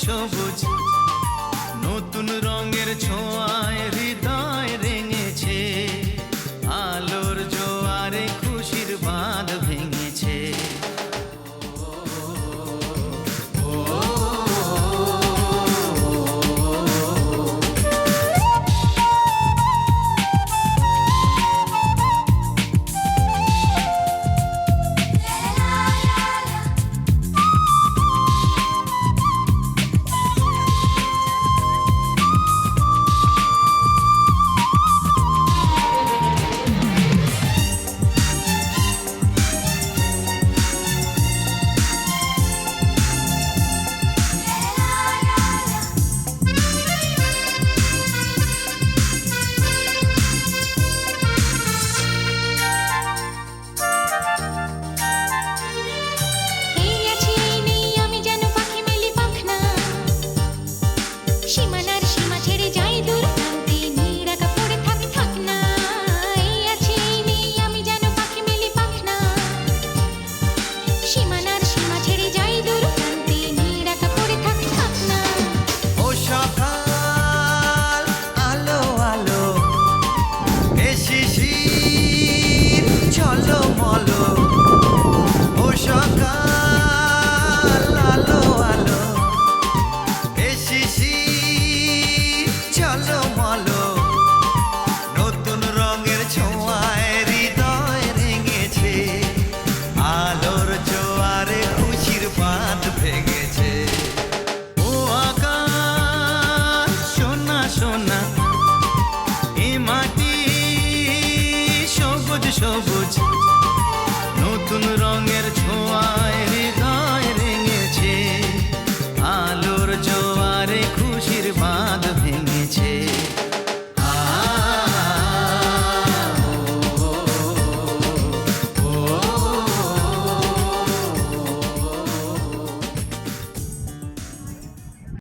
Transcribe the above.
সবুজ নতুন রঙের ছোঁয়ায় হৃদয় Shimana. மாலை